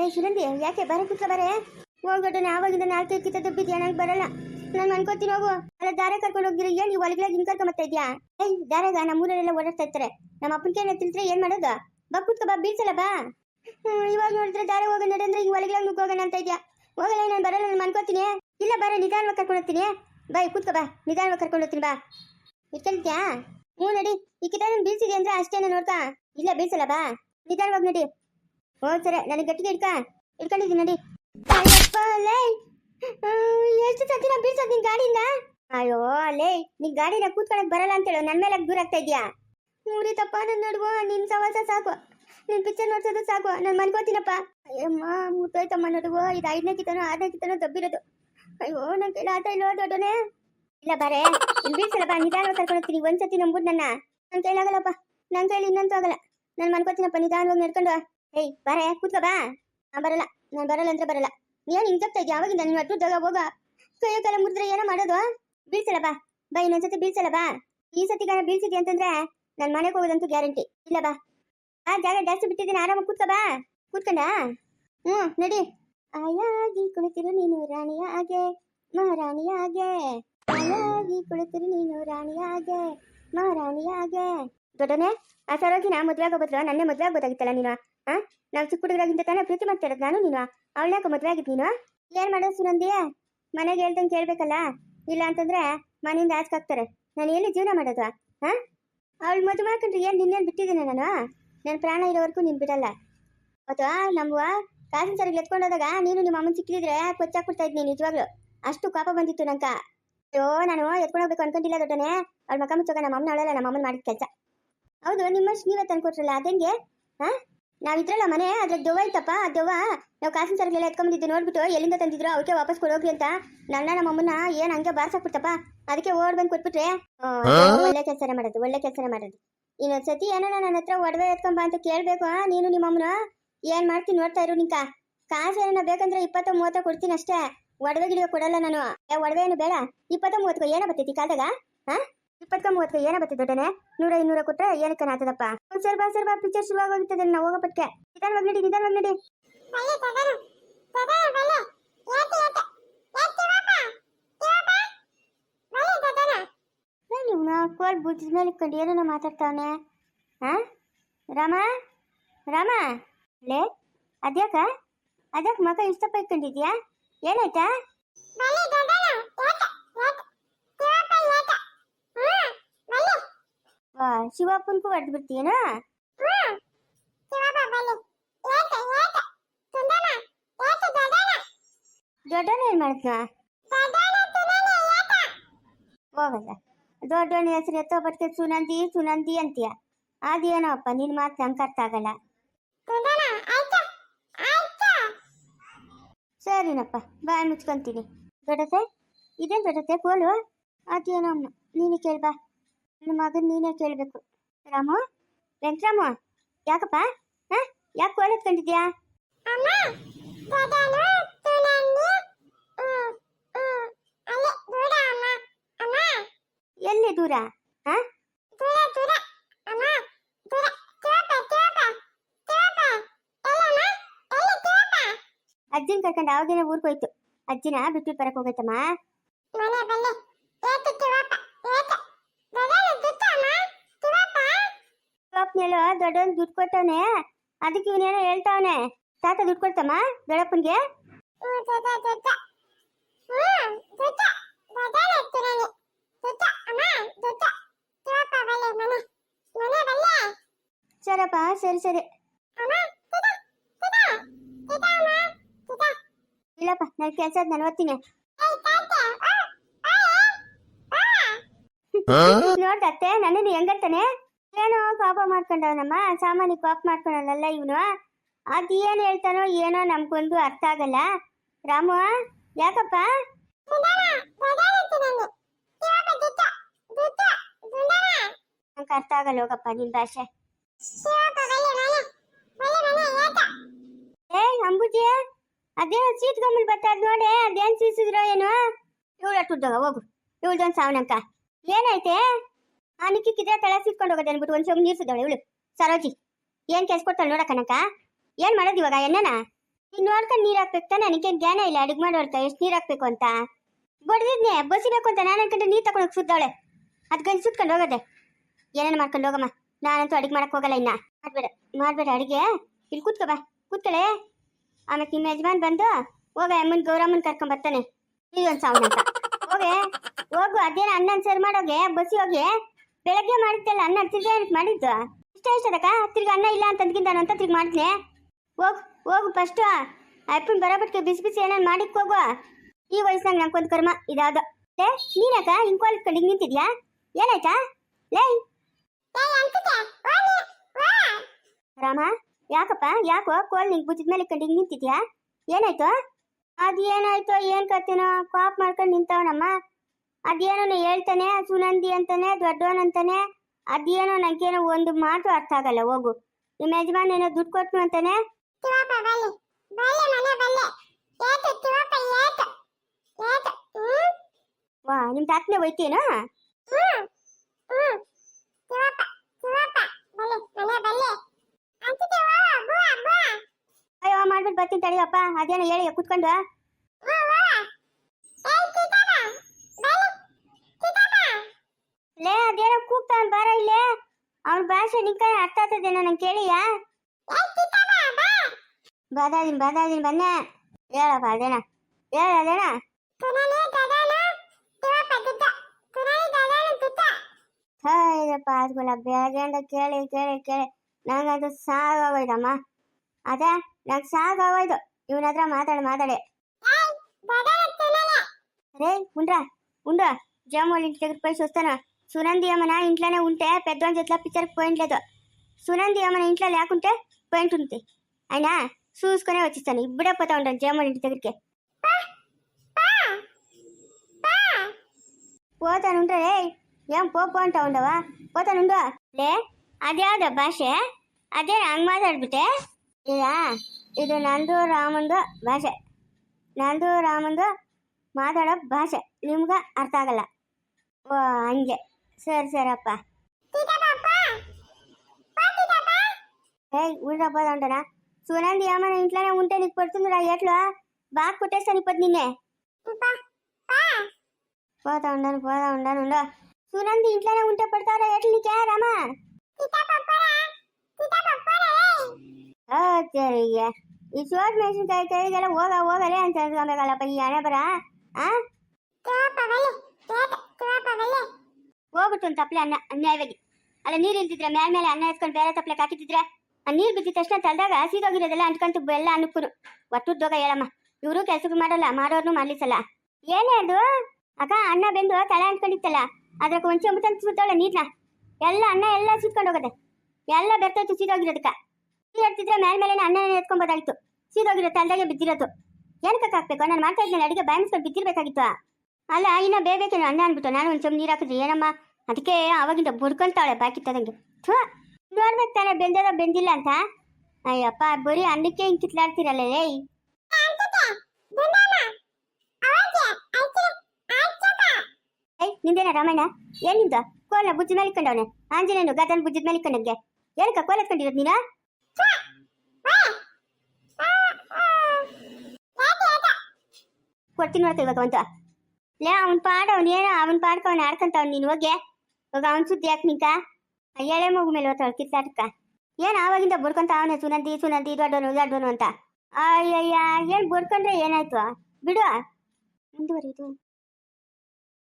ಏ ಶಿರಂದಿ ಯಾಕೆ ಬರ ಕುತ್ಕ ಬರೇ? ಹೋಗ್ಬಿಟ್ಟು ಆವಾಗಿಂದ ನಾಲ್ಕು ಕಿತ್ತ ತಪ್ಪಿದ್ಯಾ ನಂಗೆ ಬರಲ್ಲ. ನಾನು ಅನ್ಕೋತೀನಿ, ಹೋಗು. ಅಲ್ಲ, ದಾರ ಕರ್ಕೊಂಡು ಹೋಗಿರಿ. ಏನು, ನೀವು ಒಳಗಡೆ ಹಿಂಗ್ ಕರ್ಕೊಂಬತ್ತಾ ಇದ್ಯಾ? ಏಯ್, ದಾರಾಗ ನಮ್ಮ ಊರಲ್ಲೆಲ್ಲ ಓಡಾಡ್ತಾ ಇರ್ತಾರೆ. ನಮ್ಮ ಅಪ್ಪನ ಏನ ತಿಳಿದ್ರೆ ಏನ್ ಮಾಡೋದು? ಬಾ, ಕುತ್ಕ, ಬಾ, ಬೀಳ್ಸಲ್ಲ, ಬಾ. ಇವಾಗ ನೋಡಿದ್ರೆ ದಾರ ಹೋಗ ನಡೆಂದ್ರೆ ಹಿಂಗ್ ಒಳಗಡೆ ನುಗ್ಗ ಹೋಗೋಣ ಅಂತ ಇದ್ಯಾ? ಹೋಗಲ್ಲ ನಾನು ಬರಲ್ಲ, ನಾನು ಅನ್ಕೋತೀನಿ. ಇಲ್ಲ, ಬರ, ನಿಧಾನವಾಗಿ ಕರ್ಕೊಂಡು ಹೋಗ್ತೀನಿ. ಬಾ ಕೂತ್ಕೊ, ಬಾ. ನಿಧಾನವಾಗಿ ಕರ್ಕೊಂಡು ಹೋಗ್ತೀನಿ, ಬಾ. ಇಟ್ಕೊಳ್ತೀಯಾ ಹ್ಞೂ, ನಡಿ. ಈ ಕಿತಾನ ಬೀಳ್ಸಿದೆ ಅಂದ್ರೆ ಅಷ್ಟೇನ ನೋಡ್ತಾ ಇಲ್ಲ, ಬೀಳ್ಸಲ್ಲ, ಬಾ. ನಿಧಾನವಾಗಿ ನಡಿ. ಹ್ಞೂ, ಸರಿ. ನನಗೆ ಗಟ್ಟಿಗೆ ಇಟ್ಕ ಇಟ್ಕೊಂಡಿದ್ದೀನಿ ನಡಿ. ಅಯ್ಯಪ್ಪ ಲೇ ಎಷ್ಟು ಸತಿ ನಾ ನಿನ್ ಗಾಡಿನ ಅಯ್ಯೋ ಲೇ ನಿನ್ ಗಾಡಿನ ಕೂತ್ಕೊಳಕ್ ಬರಲ್ಲ ಅಂತ ಅಂತೇಳು. ನನ್ ಮೇಲೆ ದೂರ ಆಗ್ತಾ ಇದೆಯಾ? ಮೂರಿ ತಪ್ಪ ನನ್ನ ನೋಡುವ ನಿನ್ ಸವಾಸ ಸಾಕು. ನಿನ್ ಪಿಕ್ಚರ್ ನೋಡ್ಸೋದು ಸಾಕು. ನಾನು ಮನ್ಕೋತೀನಪ್ಪ ಅಯ್ಯಮ್ಮ ಮುಟ್ಟೋಯ್ತಮ್ಮ ನೋಡುವ ಇದು ಐದನೇ ಕಿತನೋ ಆರನೇ ಕಿತನೋ ದಬ್ಬಿರೋದು. ಅಯ್ಯೋ, ನನ್ ಕೈಲಿ ಆತ ಇಲ್ಲೋ ದೊಡ್ಡನೆ? ಇಲ್ಲ ಬಾರೆ. ಇಲ್ಲಿ ಬೀಳ್ಸಲ್ಲ ಬಾ ನಿಧಾನವಾಗಿ ಕರ್ಕೊಂಡು ಒಂದ್ಸತಿ ನಂಬುದು ನನ್ನ. ನನ್ ಕೈಲಾಗಲ್ಲಪ್ಪ. ನನ್ ಕೈಲಿ ಇನ್ನಂತೂ ಆಗಲ್ಲ. ನಾನು ಮನ್ಕೋತೀನಪ್ಪ ನಿಧಾನವಾಗಿ ನಡ್ಕೊಂಡು ಏಯ್, ಬಾರೆ, ಕೂತ್ಕೋ, ಬಾ. ನಾ ಬರಲ್ಲ, ನಾನು ಬರಲ್ಲ ಅಂದ್ರೆ ಬರಲ್ಲ. ನೀನ್ ಹಿಂಗ್ ತಪ್ತಾ ಇದ್ಯಾ? ಅವಾಗಿಂದ ನೀನು ಅಟ್ಟು ಜಾಗ ಹೋಗ? ಕೈಯೋ ಕಾಲ ಮುರಿದ್ರೆ ಏನೋ ಮಾಡೋದು? ಬೀಳ್ಸಲ್ಲ, ಬಾ. ಬಾ ಇನ್ನೊಂದ್ಸತಿ ಬೀಳ್ಸಲ್ಲ, ಬಾ. ಈ ಸತಿ ಗಾನ ಬೀಳ್ಸಿದ್ಯಾ ಅಂತಂದ್ರೆ ನನ್ ಮನೆಗೆ ಹೋಗೋದಂತೂ ಗ್ಯಾರಂಟಿ. ಇಲ್ಲ, ಬಾ. ಆ ಜಾಗ ಜಾಸ್ತಿ ಬಿಟ್ಟಿದ್ದೀನಿ, ಆರಾಮಾಗಿ ಕೂತ್ಕೋ, ಬಾ. ಕೂತ್ಕೊಂಡ? ಹ್ಞೂ ನಡಿ. ಆಯಾಗಿ ಕುಳಿತಿರು ನೀನು ರಾಣಿಯ ಹಾಗೆ ಮಹಾರಾಣಿಯ ಹಾಗೆ ಆಯಾಗಿ ಕುಳಿತಿರು ನೀನು ರಾಣಿಯ ಹಾಗೆ ಮಹಾರಾಣಿಯ ಹಾಗೆ ದೊಡ್ಡನೆ, ಆ ಸರೋಗಿನ ಮದ್ವೆ ಬದಲು ನನ್ನೇ ಮದ್ವೆ ಆಗ್ಬೋದಾಗಿತ್ತಲ್ಲ ನೀನು, ಆ? ನಾವು ಚಿಕ್ಕ ಹುಡುಗರಾಗಿಂದ ತಾನೇ ಪ್ರೀತಿ ಮಾಡ್ತಾ ಇರೋದು ನಾನು, ನೀನು? ಅವಳನ್ಯಾಕ ಮದುವೆ ಆಗಿದ್ ನೀನು? ಏನ್ ಮಾಡೋದು ಸುನಂದಿ? ಮನೆಗೆ ಹೇಳ್ದಂಗೆ ಕೇಳ್ಬೇಕಲ್ಲ? ಇಲ್ಲ ಅಂತಂದ್ರೆ ಮನೆಯಿಂದ ಹಾಕ್ತಾರೆ ನಾನು ಎಲ್ಲಿ ಜೀವನ ಮಾಡೋದು ಹಾ ಅವಳು ಮದುವೆ ಮಾಡ್ಕೊಂಡ್ರೆ ಏನ್ ನಿನ್ನೇನು ಬಿಟ್ಟಿದ್ದೀನಿ ನಾನು? ನನ್ನ ಪ್ರಾಣ ಇರೋವರೆಗೂ ನೀನು ಬಿಡಲ್ಲ. ಅಥವಾ ನಮ್ಮ ಕಾಸಿನ ಸರಿಗೆ ಎತ್ಕೊಂಡೋದಾಗ ನೀನು ನಿಮ್ಮ ಅಮ್ಮನ ಸಿಕ್ಕಿದ್ರೆ ಕೊಚ್ಚಾಕ್ಬಿಡ್ತಾ ಇದ್ನಿ ನಿಜವಾಗ್ಲೂ. ಅಷ್ಟು ಕೋಪ ಬಂದಿತ್ತು ನಂಕ ಅಯ್ಯೋ, ನಾನು ಎತ್ಕೊಂಡು ಹೋಗ್ಬೇಕು ಅನ್ಕೊಂಡಿಲ್ಲ ದೊಡ್ಡನೆ. ಅವ್ಳ ಮಕ್ಕ ಮುಚ್ಚೋಗ ನಮ್ಮ ಅಮ್ಮನ ಅವಳಲ್ಲ, ನಮ್ಮ ಅಮ್ಮನ ಮಾಡಿದ ಕೆಲಸ. ಹೌದು ನಿಮ್ಮಷ್ಟು ನೀವೇ ತಂದ್ಕೊಟ್ರಲ್ಲ ಅದಂಗೆ? ಹಾ? ನಾವಿದ್ರಲ್ಲ ಮನೆ ಅದ್ರ ದೆವ್ವ ಇತ್ತಪ್ಪ ಆ ದೆವ್ವ ನಾವು ಕಾಸಿನ ಸರ್ಗೆಲ್ಲ ಎತ್ಕೊಂಡಿದ್ದೆ ನೋಡ್ಬಿಟ್ಟು ಎಲ್ಲಿಂದ ತಂದಿದ್ರು ಅವಕ್ಕೆ ವಾಪಸ್ ಕೊಡೋಗ್ರಿ ಅಂತ. ನನ್ನ ನಮ್ಮಮ್ಮನ ಏನ್ ಹಂಗೆ ಬಾರ್ಸಾಕ್ಬಿಡ್ತಪ್ಪ ಅದಕ್ಕೆ ಓಡ್ ಬಂದು ಕೊಟ್ಬಿಟ್ರೆ? ಒಳ್ಳೆ ಕೆಲಸನೇ ಮಾಡೋದು ಒಳ್ಳೆ ಕೆಲಸನೇ ಮಾಡೋದು. ಇನ್ನೊಂದ್ಸತಿ ಏನೋ ನನ್ನ ಹತ್ರ ಒಡವೆ ಎತ್ಕೊಂಬ ಅಂತ ಕೇಳ್ಬೇಕು ನೀನು ನಿಮ್ಮಮ್ಮನ? ಏನ್ ಮಾಡ್ತೀನಿ ನೋಡ್ತಾ ಇರು ನಿಂಕ. ಕಾಸು ಏನೋ ಬೇಕಂದ್ರೆ ಇಪ್ಪತ್ತ ಮೂವತ್ತ ಕೊಡ್ತೀನಿ ಅಷ್ಟೇ. ಒಡವೆ ಗಿಡ ಕೊಡಲ್ಲ ನಾನು. ಏ, ಒಡವೆ ಏನು ಬೇಡ ಇಪ್ಪತ್ತ ಮೂವತ್ತು ಏನೋ ಬರ್ತೈತಿ ಕಾದಾಗ ಹಾ? ಇಪ್ಪತ್ತ ಮೂವತ್ತು ಏನ ಬತ್ತಿ ದೊಡ್ಡನೆ? ನೂರ ಇನ್ನೂರ ಕೊಟ್ರೆ ಏನಕ್ಕೆ ಆತದಪ್ಪ? ಒಂದ್ ಸರ್ ಬಾ ಪಿಕ್ಚರ್ ಶುರುವಾಗೋಗ್ತದೆ ನಾವು ಹೋಗೋ ಪಟ್ಕೆ. ನಿಧಾನವಾಗಿ ನಡಿ ನಿಧಾನವಾಗಿ ನಡಿ. ನೀವು ಬುಜ್ಜ ಮೇಲೆ ಇಟ್ಕೊಂಡು ಏನನ್ನ ಮಾತಾಡ್ತಾವನೆ? ಹಾ ರಾಮ? ರಾಮ? ಲೇ ಅದ್ಯಾಕ? ಅದ್ಯಾಕ ಮಗ ಇಷ್ಟಪ್ಪ ಇಟ್ಕೊಂಡಿದ್ಯಾ? ಏನಾಯ್ತಾ? ಶಿವಪ್ಪನ್ಗೂ ಹೊಡೆದು ಬಿಡ್ತೀಯೇನೋ? ದೊಡ್ಡವನ ಏನ್ ಮಾಡ್ತ ಹೋಗಲ್ಲ ದೊಡ್ಡವನ ಹೆಸರು ಎತ್ತೋ ಬರ್ತದೆ ಸುನಂದಿ ಸುನಂದಿ ಅಂತೀಯ. ಅದೇನೋ ಅಪ್ಪ ನಿನ್ ಮಾತು ನಂಗೆ ಅರ್ಥ ಆಗಲ್ಲ. ಸರಿನಪ್ಪ ಬಾಯ್ ಮುಚ್ಕೊಂತೀನಿ. ದೊಡ್ಡತೆ ಇದೇನು ದೊಡ್ಡತೆ ಕೋಲು ಅದೇನೋ ಅಮ್ಮ ನೀನು ಕೇಳ್ಬಾ ನನ್ನ ಮಗನ್ ನೀನೇ ಕೇಳಬೇಕು. ರಾಮು ವೆಂಕರಾಮು ಯಾಕಪ್ಪ? ಹಾ? ಯಾಕೆ ಕೋಲ್ ಎತ್ಕೊಂಡಿದ್ಯಾ? ಎಲ್ಲಿ ದೂರ? ಹಾ? ಅಜ್ಜಿನ ಕರ್ಕೊಂಡು ಅವಾಗೇನೆ ಊರ್ಗೆ ಹೋಯ್ತು. ಅಜ್ಜಿನ ಬಿಟ್ಟು ಬರಕ್ ಹೋಗೈತಮ್ಮ. ಪಾಪ್ನೇಳು ದೊಡ್ಡವನ್ ದುಡ್ಡು ಕೊಟ್ಟವನೆ ಅದಕ್ಕೆ ಇವನೇನೋ ಹೇಳ್ತಾವನೆ. ತಾತ ದುಡ್ಡು ಕೊಡ್ತಮ್ಮ ದೊಡ್ಡಪ್ಪನ್ಗೆ? ಸರಪ್ಪ ಸರಿ ಸರಿ. ಇಲ್ಲಪ್ಪ ನನ್ ಕೆಲಸ ನಾನು ಓದ್ತೀನಿ ನೋಡ್ದತ್ತೆ ನನ್ನನ್ನು ಹೆಂಗತ್ತಾನೆ ಏನೋ ಕೋಪ ಮಾಡ್ಕೊಂಡವನಮ್ಮ ಸಾಮಾನ್ಯ ಕೋಪ ಮಾಡ್ಕೊಳಲ್ಲ ಇವನು. ಅದೇನು ಹೇಳ್ತಾನೋ ಏನೋ ನಮ್ಗೊಂದು ಅರ್ಥ ಆಗಲ್ಲ. ರಾಮು, ಯಾಕಪ್ಪ? ನಂಗೆ ಅರ್ಥ ಆಗಲ್ಲ ಹೋಗಪ್ಪ ನಿನ್ ಭಾಷೆ. ಏ, ಅಂಬುಜಿ, ಅದೇನು ಸೀಟ್ ಗಮ್ಮಲ್ ಬರ್ತಾ ನೋಡಿ, ಅದೇನ್ ಸೀಸಿದ್ರೋ ಏನೋ. ಇವಳು ಅಟ್ಟುದ್ದಾಗ ಹೋಗು. ಇವಳ್ದೊಂದು ಸಾವನಂಕ ಏನಾಯ್ತೆ? ಆ ನಿಕ್ಕಿದ್ರೆ ತಳ ಸೀತ್ಕೊಂಡು ಹೋಗೋದು ಅನ್ಬಿಟ್ಟು ಒಂದ್ ನೀರು ಸುದ್ದಾಳೆ ಇವಳು. ಸರೋಜಿ, ಏನ್ ಕೆಲ್ಸ ಕೊಡ್ತಾಳೆ ನೋಡಕ್ಕನಕ ಏನ್ ಮಾಡೋದು ಇವಾಗ ಎನ್ನನ ನೀನ್ ನೋಡ್ಕೊಂಡು ನೀರ್ ಹಾಕ್ಬೇಕು ತಾನೆ? ನನಗೇನ್ ಜ್ಞಾನ ಇಲ್ಲ, ಅಡಿಗೆ ಮಾಡೋಳ್ಕ ಎಷ್ಟು ನೀರ್ ಹಾಕ್ಬೇಕು ಅಂತ? ಬಡ್ದಿದ್ನೆ ಬಸಿಬೇಕು ಅಂತ ನಾನು ಅನ್ಕೊಂಡ್ರೆ ನೀರ್ ತಗೊಂಡು ಸುದ್ದಾಳೆ ಅದ್ ಗಂಜಿ ಸುತ್ಕೊಂಡು ಹೋಗದೆ. ಏನೇನು ಮಾಡ್ಕೊಂಡು ಹೋಗಮ್ಮ? ನಾನಂತೂ ಅಡಿಗೆ ಮಾಡಕ್ ಹೋಗಲ್ಲ ಇನ್ನ. ಮಾಡ್ಬೇಡ ಮಾಡ್ಬೇಡ ಅಡಿಗೆ. ಇಲ್ಲಿ ಕೂತ್ಕೋ ಬಾ. ಕೂತ್ಕೊಳ್ಳೆ ಆಮೇಲೆ ನಿಮ್ಮ ಯಜಮಾನ್ ಬಂದು, ಹೋಗ ಅಮ್ಮನ್, ಗೌರಮ್ಮನ್ ಕರ್ಕೊಂಡ್ ಬರ್ತಾನೆ. ಇದೊಂದು ಸೌಂಡ್ ಅಂತ. ಹೋಗೆ, ಹೋಗು, ಅದೇನ ಅನ್ನ ಸರ್ ಮಾಡೋಗೆ ಬಸ್ಸಿ ಹೋಗಿ. ಬೆಳಗ್ಗೆ ಮಾಡಿದ್ದೆಲ್ಲ ಅನ್ನ ತಿರ್ಗಿ ಏನಕ್ಕೆ ಮಾಡಿದ್ದು ಇಷ್ಟ ಇಷ್ಟದಕ್ಕ ತಿರ್ಗಿ ಅನ್ನ ಇಲ್ಲ ಅಂತ ನಾನು ಅಂತ ತಿರ್ಗಿ ಮಾಡ್ತೀನಿ ಹೋಗು ಹೋಗು ಫಸ್ಟು ಅಪ್ಪನ ಬರೋಬಿಟ್ಟು ಬಿಸಿ ಬಿಸಿ ಏನಾರು ಮಾಡಿಕ್ ಹೋಗು ಈ ವಯಸ್ಸಿನಾಗ ನಂಗೊಂದು ಕರ್ಮ ಇದಾದ ಲೇ ನೀನಕ್ಕ ಹಿಂಗ್ ಕಡೆ ನಿಂತಿದ್ಯಾ? ಏನಾಯ್ತಾ? ಲೇ ರಾಮ ಯಾಕಪ್ಪ ಯಾಕೋ ಕೋಲ್ ನಿಂಗೆ ಬುದ್ಧಿದ ಮೇಲೆ ಇಟ್ಕೊಂಡು ಹಿಂಗೆ ನಿಂತಿದ್ಯಾ? ಏನಾಯ್ತು? ಅದೇನಾಯ್ತು ಏನ್ ಕತ್ತೇನೋ ಕಾಪ್ ಮಾಡ್ಕೊಂಡು ನಿಂತವನಮ್ಮ. ಅದೇನೋ ಹೇಳ್ತಾನೆ ಸುನಂದಿ ಅಂತಾನೆ ದೊಡ್ಡವನಂತಾನೆ ಅದೇನೋ ನಂಗೇನೋ ಒಂದು ಮಾತು ಅರ್ಥ ಆಗಲ್ಲ ಹೋಗು. ನಿಮ್ಮ ಯಜಮಾನ್ ಏನೋ ದುಡ್ಡು ಕೊಟ್ನು ಅಂತಾನೆ? ವಾ ನಿಮ್ ತಾತನೇ ಹೋಯ್ತೇನೋ? ಅಯ್ಯೋ ಮಾಡ್ಬಿಟ್ಟು ಬರ್ತೀನಿ ತಡಿಯಪ್ಪ ಅದೇನೋ ಹೇಳಿ ಕುತ್ಕೊಂಡು. ಲೇ, ಅದೇನ ಕೂಗ್ತಾವನ್ ಬಾರ ಇಲ್ಲೇ? ಅವನ ಭಾಷೆ ನಿಂಕ ಅರ್ಥ ಆಗ್ತದೇನೋ ನಂಗೆ ಕೇಳಿಯಾ? ಬದಾದಿನ್ ಬದಾದಿನ್, ಬನ್ನೆ. ಹೇಳಪ್ಪ, ಅದೇನ? ಹೇಳ, ಅದೇನ? ಹೈದಪ್ಪ ಆದ್ಮೇಲೆ ಬೆಳಗ್ಗೆಂಡ ಕೇಳಿ ಕೇಳಿ ಕೇಳಿ. ನಂಗಂತೂ ಸಾಗೋಯ್ತಮ್ಮ ಅದೇ, ನಂಗೆ ಸಾಗೋಯ್ತು ಇವನ ಹತ್ರ ಮಾತಾಡಿ ಮಾತಾಡಿ. ರೇ ಉಂಡ್ರ ಉಂಡ್ರ. ಜಾಮೂಲಿ ತೆಗೆದುಕೊಳ್ಳಿ ಸುಸ್ತಾನ. సునంది ఏమైనా ఇంట్లోనే ఉంటే పెద్దవాళ్ళ చేతిలో పిక్చర్కి పోయింట్లేదు సునంది ఏమైనా ఇంట్లో లేకుంటే పోయింటుంది అయినా చూసుకునే వచ్చిస్తాను ఇప్పుడే పోతా ఉంటాను జామ్ వాళ్ళ ఇంటి దగ్గరికి పోతాను ఉంటారే ఏం పో పో అంటా ఉండవా పోతాను ఉండు లే ಅದ್ಯಾವ್ದ ಭಾಷೆ ಅದೇ ಹಂಗೆ ಮಾತಾಡ್ಬಿಟ್ಟೆ ಈಗ ಇದು ನಂದು ರಾಮಂದು ಭಾಷೆ ನಂದು ರಾಮಂದು ಮಾತಾಡೋ ಭಾಷೆ ನಿಮ್ಗೆ ಅರ್ಥ ಆಗಲ್ಲ ಓ ಹಂಗೆ ಸರಿ ಸರಪ್ಪ ఏయ్ ఊళ్ళో పోదాంటనా సునంది ఏమైనా ఇంట్లోనే ఉంటే నీకు పడుతుందిరా ఎట్లా బాగా కొట్టేస్తాను ఇప్పుడు నిన్నే పోతా ఉండాను పోతా ఉండాను ఉండు సునంది ఇంట్లోనే ఉంటే పడతారా ఎట్లా నీకే రామా ಓ ಸರಿಗೆ ಈ ಚೋಟ್ ಮೆಣಸಿನ್ಕಾಯಿ ಕೈಗೆಲ್ಲ ಹೋಗ ಹೋಗಲೇ ಅಂತ ಹೇಳ್ಕೊಬೇಕಲ್ಲಪ್ಪ ಈ ಹಣೆ ಬರ ಆ ಹೋಗ್ಬಿಟ್ಟು ಒಂದು ತಪ್ಪಲೆ ಅನ್ನ ಅಲ್ಲ, ನೀರು ಇಲ್ದಿದ್ರೆ ಮೇಲ್ ಮೇಲೆ ಅನ್ನ ಎತ್ಕೊಂಡು ಬೇರೆ ತಪ್ಪಲೆ ಹಾಕಿದ್ರೆ ಆ ನೀರು ಬಿದ್ದಿದ ತಕ್ಷಣ ತಲೆದಾಗ ಸೀದೋಗಿರೋದೆಲ್ಲ ಅಂಟ್ಕೊಂತು ಎಲ್ಲ ಅನ್ನಕ್ಕೂ ಒಟ್ಟುದ್ದೋಗ ಹೇಳಮ್ಮ. ಇವರು ಕೆಲ್ಸಕ್ಕೆ ಮಾಡಲ್ಲ ಮಾಡೋರ್ನು ಮಾಡ್ಲಿಸಲ್ಲ. ಏನೇ ಅದು? ಅಕ್ಕ, ಅನ್ನ ಬೆಂದು ತಲೆ ಅಂಟ್ಕೊಂಡಿತ್ತಲ್ಲ ಅದ್ರಾಗ ಒಂಚೆ ತಂದು ಸುತ್ತಾಳೆ ನೀರ್ನ. ಎಲ್ಲ ಅನ್ನ ಎಲ್ಲ ಸುತ್ಕೊಂಡು ಹೋಗದೆ. ಎಲ್ಲ ಬೆರ್ತೈತು ಸೀದೋಗಿರೋದಕ್ಕ. ಹೇಳ್ತಿದ್ರೆ ಮೇಲ್ ಮೇಲೆ ಅನ್ನ ಎತ್ಕೊಂಬೋದಾಗಿತ್ತು ಸೀದೋಗಿರೋ ತಲೆದಾಗೆ ಬಿದ್ದಿರೋದು. ಏನಕ್ಕೆ ಹಾಕ್ಬೇಕು? ನಾನು ಮಾಡ್ತಾ ಇದ್ದೀನಿ ಅಡಿಗೆ ಬಾಯಿಸ್ಕೊಂಡು ಬಿದ್ದಿರ್ಬೇಕಾಗಿತ್ತು ಅಲ್ಲ, ಇನ್ನ ಬೇಬೇಕೇನು ಅನ್ನ ಅನ್ಬಿಟ್ಟು. ನಾನು ಒಂದು ನೀರ್ ನೀರು ಹಾಕಿದ್ರಿ ಏನಮ್ಮ? ಅದಕ್ಕೆ ಅವಾಗಿಂದ ಬುಡ್ಕೊಂತಾಳೆ ಬಾಕಿ ತದಂಗೆ. ಥೂ, ನೋಡ್ಬೇಕು ತಾನೆ ಬೆಂದದ ಬೆಂದಿಲ್ಲ ಅಂತ. ಅಯ್ಯಪ್ಪ, ಬರೀ ಅನ್ನಕ್ಕೆ ಹಿಂಗೆ ಕಿತ್ಲಾಡ್ತೀರಲ್ಲ ಏಯ್ ಏಯ್, ನಿಂದೇನ ರಾಮಣ್ಣ ಏನ್ನಿಂದ? ಕೋಲ ಬುಜ್ಜಿ ಮೇಲೆ ಇಟ್ಕೊಂಡವನೆ. ಆಂಜನೇಯನು ಗದನ್ ಬುಜ್ಜಿದ ಮೇಲೆ ಏನಕ್ಕ ಕೋಲ ಎತ್ಕೊಂಡಿರೋದು ನೀನ? ಕೊಡ್ತೀನಿ ನೋಡ್ತಾ ಇವಾಗ ಅಂತ ಲೇ, ಅವನ್ ಪಾಡ ಅವನ್ ಏನೋ ಅವನ್ ಪಾಡ್ಕ, ಅವ್ನು ಆಡ್ಕಂತವ್ನು ನೀನು, ಹೋಗಿ. ಅವ್ನ ಸುದ್ದಿ ಯಾಕೆ ನಿಂಕ? ಎಳೆ ಮಗು ಮೇಲೆ ಓದ್ತಾಳು ಕಿತ್ತಾಟಕ್ಕ ಏನು ಆವಾಗಿಂದ ಬುಡ್ಕೊಂತ ಅವನೇ ಸುನಂದಿ ಸುನಂದಿ, ದೊಡ್ಡವನು ದೊಡ್ಡವನು ಅಂತ? ಅಯ್ಯಯ್ಯ, ಏನು ಬುಡ್ಕೊಂಡ್ರೆ ಏನಾಯ್ತು? ಬಿಡು ಮುಂದುವರಿದು